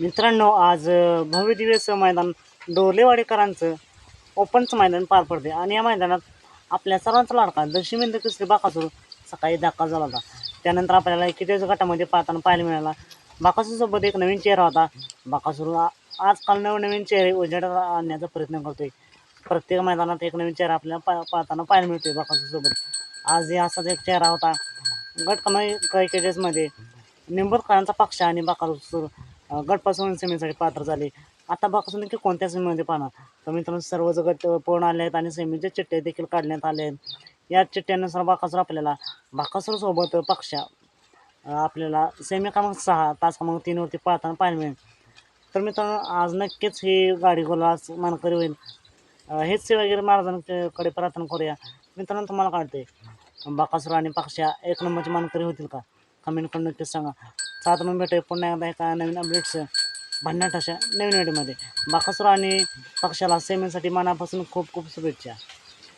मित्रांनो आज भव्य दिवस मैदान डोरलेवाडेकरांचं ओपनचं मैदान पार पडते आणि या मैदानात आपल्या सर्वांचा लाडका दशमेंद्र केसरी बाकासूर सकाळी दाखल झाला होता. त्यानंतर आपल्याला कितीच गटामध्ये पाहताना पाहायला मिळाला. बाकासूरसोबत एक नवीन चेहरा होता. बाकासूर आ- आजकाल नवनवीन चेहरे उजेडात आणण्याचा प्रयत्न करतोय. प्रत्येक मैदानात एक नवीन चेहरा आपल्याला पा पाहताना पाहायला मिळतोय बाकासूरसोबत. आज असाच एक चेहरा होता. गट काही केजेसमध्ये निंबूरकरांचा पक्ष आणि बाकासूर गटपासून सेमीसाठी पात्र झाले. आता बाकासूर नक्की कोणत्या सेमीमध्ये पाहणार. तर मित्रांनो सर्व गट पूर्ण आले आहेत आणि सेमीचे चिठ्ठे देखील काढण्यात आले आहेत. या चिठ्ठ्यानुसार बाकासूर आपल्याला बाकासूरसोबत पक्षा आपल्याला सेमी क्रमांक सहा तास क्रमांक तीनवरती पाळताना पाहायला मिळेल. तर मित्रांनो आज नक्कीच ही गाडी गोलास मानकरी होईल. हेच शिवागिरी महाराजांकडे प्रार्थना करूया. मित्रांनो तुम्हाला काढते वाटते बाकासूर आणि पक्षा एक नंबरची मानकरी होतील का? कमेंट करून नक्कीच सांगा. सात मग भेटे पुन्हा एकदा एका नवीन अपडेट्स भन्नाट अशा नवीन व्हिडिओमध्ये बाकासूर आणि पक्षाला सेमेंटसाठी मनापासून खूप खूप शुभेच्छा.